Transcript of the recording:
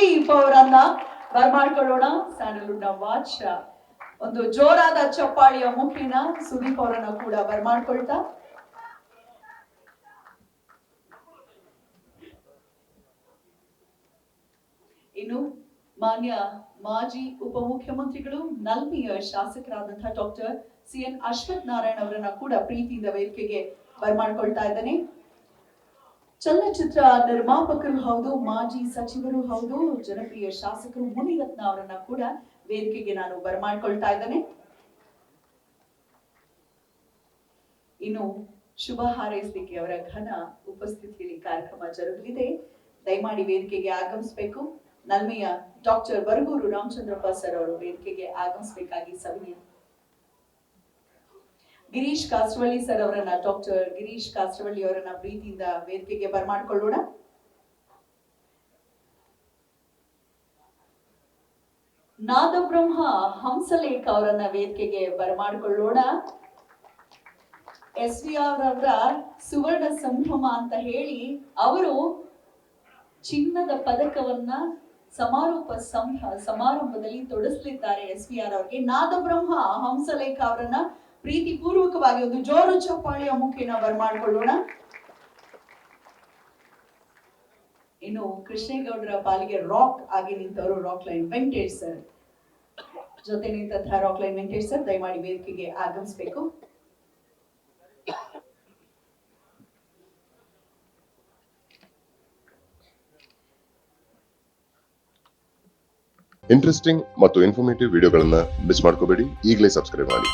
ಸುದೀಪ್ ಅವರನ್ನ ಬರ್ಮಾಡ್ಕೊಳ್ಳೋಣ. ಸ್ಯಾಂಡಲ್ವುಡ್ನ ವಾಚ್, ಒಂದು ಜೋರಾದ ಚಪ್ಪಾಳಿಯ ಮುಖಿನ ಸುದೀಪ್ ಅವರನ್ನ ಕೂಡ ಬರ್ಮಾಡ್ಕೊಳ್ತಾ. ಇನ್ನು ಮಾನ್ಯ ಮಾಜಿ ಉಪಮುಖ್ಯಮಂತ್ರಿಗಳು ನಲ್ಮಿಯ ಶಾಸಕರಾದಂತಹ doctor C N Ashwath Narayan ಅವರನ್ನ ಕೂಡ ಪ್ರೀತಿಯಿಂದ ವೇದಿಕೆಗೆ ಬರ್ಮಾಡ್ಕೊಳ್ತಾ ಇದ್ದೇನೆ. ಚಲನಚಿತ್ರ ನಿರ್ಮಾಪಕರು ಹೌದು, ಮಾಜಿ ಸಚಿವರು ಹೌದು, ಜನಪ್ರಿಯ ಶಾಸಕರು ಮುನಿರತ್ನ ಅವರನ್ನ ಕೂಡ ವೇದಿಕೆಗೆ ನಾನು ಬರಮಾಡ್ಕೊಳ್ತಾ ಇದ್ದೇನೆ. ಇನ್ನು ಶುಭ ಹಾರೈಸಲಿಕ್ಕೆ ಅವರ ಘನ ಉಪಸ್ಥಿತಿಯಲ್ಲಿ ಕಾರ್ಯಕ್ರಮ ಜರುಗಲಿದೆ. ದಯಮಾಡಿ ವೇದಿಕೆಗೆ ಆಗಮಿಸಬೇಕು. ನಲ್ಮೆಯ ಡಾಕ್ಟರ್ ಬರಗೂರು ರಾಮಚಂದ್ರಪ್ಪ ಸರ್ ಅವರು ವೇದಿಕೆಗೆ ಆಗಮಿಸಬೇಕಾಗಿ ಸವಿನಯ ಗಿರೀಶ್ ಕಾಸ್ಟವಳ್ಳಿ ಸರ್ ಅವರನ್ನ, ಡಾಕ್ಟರ್ ಗಿರೀಶ್ ಕಾಸ್ಟವಳ್ಳಿ ಅವರನ್ನ ಪ್ರೀತಿಯಿಂದ ವೇದಿಕೆಗೆ ಬರ್ಮಾಡ್ಕೊಳ್ಳೋಣ. ನಾದಬ್ರಹ್ಮ ಹಂಸಲೇಖ ಅವರನ್ನ ವೇದಿಕೆಗೆ ಬರ್ಮಾಡ್ಕೊಳ್ಳೋಣ. ಎಸ್ ವಿ ಅವರ ಸುವರ್ಣ ಸಂಭ್ರಮ ಅಂತ ಹೇಳಿ ಅವರು ಚಿನ್ನದ ಪದಕವನ್ನ ಸಮಾರೋಪ ಸಂಭ ಸಮಾರಂಭದಲ್ಲಿ ತೊಡಸ್ಲಿದ್ದಾರೆ ಎಸ್ ವಿ ಆರ್ ಅವ್ರಿಗೆ. ನಾದಬ್ರಹ್ಮ ಹಂಸಲೇಖ ಅವರನ್ನ ಪ್ರೀತಿ ಪೂರ್ವಕವಾಗಿ ಒಂದು ಜೋರು ಚಪ್ಪಾಳಿಯ ಮುಖೇನ ಬರ್ಮಾಡ್ಕೊಳ್ಳೋಣ. ಇನ್ನು ಕೃಷ್ಣೇಗೌಡರ ಪಾಲಿಗೆ ರಾಕ್ ಆಗಿ ನಿಂತವರು ರಾಕ್ ಲೈನ್ ವೆಂಕಟೇಶ್ ಸರ್ ಜೊತೆ ನಿಂತಹ ರಾಕ್ ಲೈನ್ ವೆಂಕಟೇಶ್ ಸರ್ ದಯಮಾಡಿ ವೇದಿಕೆಗೆ ಆಗಮಿಸಬೇಕು. ಇಂಟ್ರೆಸ್ಟಿಂಗ್ ಮತ್ತು ಇನ್ಫಾರ್ಮೇಟಿವ್ ವಿಡಿಯೋಗಳನ್ನು ಮಿಸ್ ಮಾಡ್ಕೋಬೇಡಿ. ಈಗಲೇ ಸಬ್ಸ್ಕ್ರೈಬ್ ಮಾಡಿ.